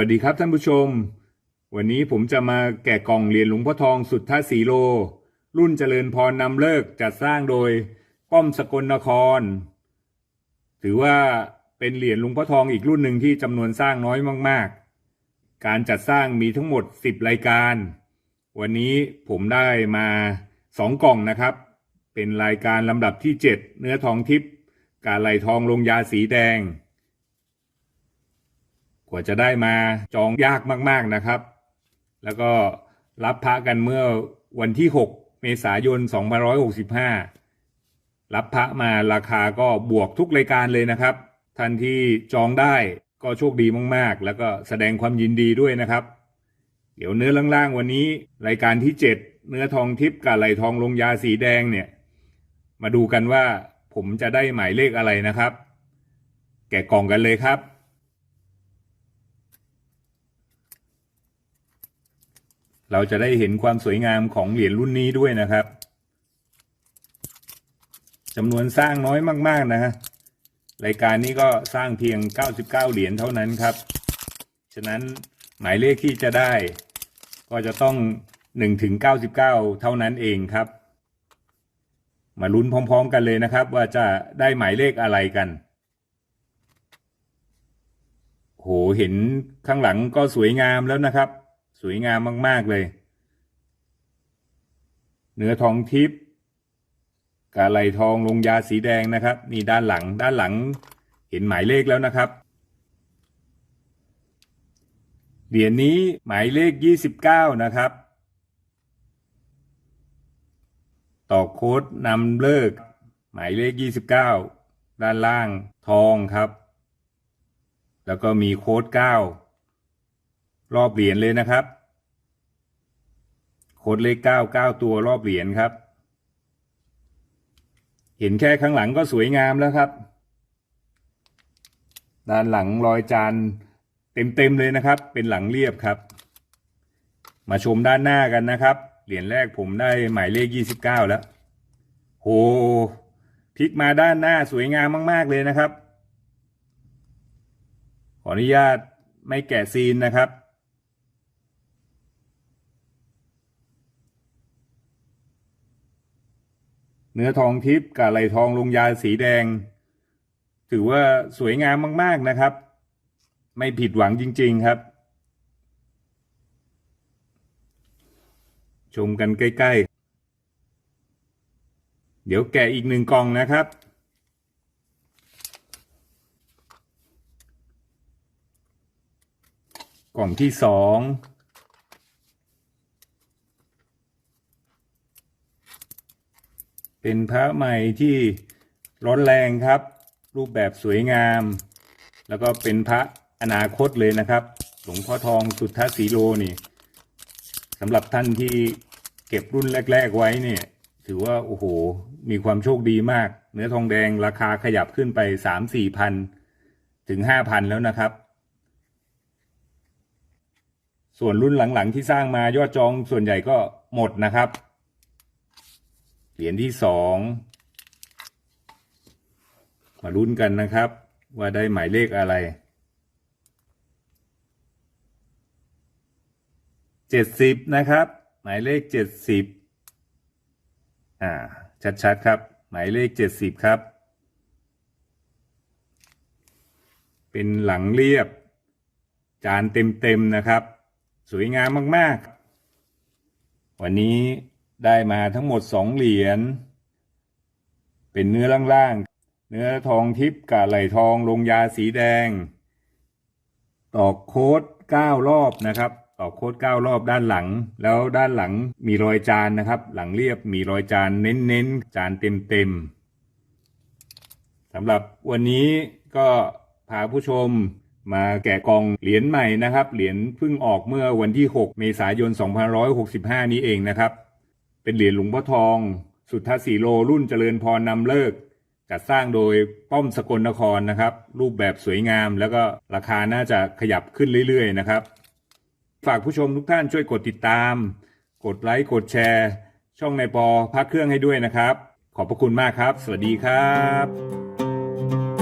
วัสดีครับท่านผู้ชม วันนี้ผมจะมาแกะกล่องเหรียญหลวงพ่อทองสุทธาสีโล รุ่นเจริญพรนำเลิกจัดสร้างโดยป้อมสกลนคร ถือว่าเป็นเหรียญหลวงพ่อทองอีกรุ่นหนึ่งที่จำนวนสร้างน้อยมาก ๆ การจัดสร้างมีทั้งหมด 10 รายการ วันนี้ผมได้มาสองกล่องนะครับ เป็นรายการลำดับที่ 7 เนื้อทองทิพย์กาไหลทองลงยาสีแดง กว่าจะได้มาจองยากมากๆนะครับ แล้วก็รับพระกันเมื่อวันที่ 6 เมษายน 2565 รับพระมาราคาก็บวกทุกรายการเลยนะครับ ท่านที่จองได้ก็โชคดีมากๆ แล้วก็แสดงความยินดีด้วยนะครับ เดี๋ยวเนื้อล่างๆ วันนี้รายการที่ 7 เนื้อทองทิพย์กับไหลทองลงยาสีแดงเนี่ย มาดูกันว่าผมจะได้หมายเลขอะไรนะครับ แกะกล่องกันเลยครับ เราจะได้เห็นความสวยงามของเหรียญรุ่นนี้ด้วยนะครับจำนวนสร้างน้อยมาก ๆ นะฮะรายการนี้ก็สร้างเพียง 99 เหรียญเท่านั้นครับ ฉะนั้นหมายเลขที่จะได้ ก็จะต้อง1ถึง99 เท่านั้นเองครับ มาลุ้นพร้อม ๆ กันเลยนะครับ ว่าจะได้หมายเลขอะไรกันโหเห็นข้างหลังก็สวยงามแล้วนะครับ สวยงามมาก ๆ เลย เนื้อทองทิพย์กาไหลทองลงยาสีแดงนะครับ นี่ด้านหลังด้านหลังเห็นหมายเลขแล้วนะครับ เหรียญนี้หมายเลข 29 นะครับ ต่อโค้ดนำเลิก หมายเลข 29 ด้านล่างทองครับ แล้วก็มีโค้ด 9 รอบเหรียญเลยนะครับโคดเลข9 9ตัวรอบเหรียญครับ เห็นแค่ข้างหลังก็สวยงามแล้วครับ ด้านหลังรอยจานเต็มๆเลยนะครับ เป็นหลังเรียบครับ มาชมด้านหน้ากันนะครับ เหรียญแรกผมได้หมายเลข29แล้วโหพลิกมาด้านหน้าสวยงามมาก ๆ เลยนะครับ ขออนุญาตไม่แกะซีนนะครับ เนื้อทองทิพย์กับไหลทองลงยาสีแดง ถือว่าสวยงามมาก ๆนะครับ ไม่ผิดหวังจริง ๆครับ ชมกันใกล้ ๆ เดี๋ยวแกะอีกหนึ่งกล่องนะครับ กล่องที่สอง เป็นพระใหม่ที่ร้อนแรงครับ รูปแบบสวยงาม แล้วก็เป็นพระอนาคตเลยนะครับ หลวงพ่อทองสุทธสีโลนี่สำหรับท่านที่เก็บรุ่นแรก ๆ ไว้เนี่ย ถือว่าโอ้โห มีความโชคดีมาก เนื้อทองแดงราคาขยับขึ้นไปสามสี่พันถึงห้าพันแล้วนะครับ ส่วนรุ่นหลังๆที่สร้างมายอดจองส่วนใหญ่ก็หมดนะครับ เหรียญที่สองมาลุ้นกันนะครับ ว่าได้หมายเลขอะไรเจ็ดสิบนะครับ หมายเลขเจ็ดสิบอ่า ชัดๆ ครับ หมายเลขเจ็ดสิบครับ เป็นหลังเรียบ จานเต็มๆนะครับ สวยงามมากๆ วันนี้ ได้มาทั้งหมดสองเหรียญ เป็นเนื้อล่างๆ เนื้อทองทิพย์กับไหลทองลงยาสีแดง ตอกโค้ดเก้ารอบนะครับ ตอกโค้ดเก้ารอบด้านหลัง แล้วด้านหลังมีรอยจานนะครับ หลังเรียบมีรอยจานเน้นๆ จานเต็มๆสำหรับวันนี้ก็พาผู้ชมมาแกะกองเหรียญใหม่นะครับ เหรียญเพิ่งออกเมื่อวันที่ 6 เมษายน 2565 นี้เองนะครับ เป็นเหรียญหลวงพ่อทอง สุทธาสีโลรุ่นเจริญพรนำเลิก จัดสร้างโดยป้อมสกลนครนะครับ รูปแบบสวยงาม แล้วก็ราคาน่าจะขยับขึ้นเรื่อยๆนะครับ ฝากผู้ชมทุกท่านช่วยกดติดตาม กดไลค์กดแชร์ ช่องในปอพักเครื่องให้ด้วยนะครับ ขอบพระคุณมากครับ สวัสดีครับ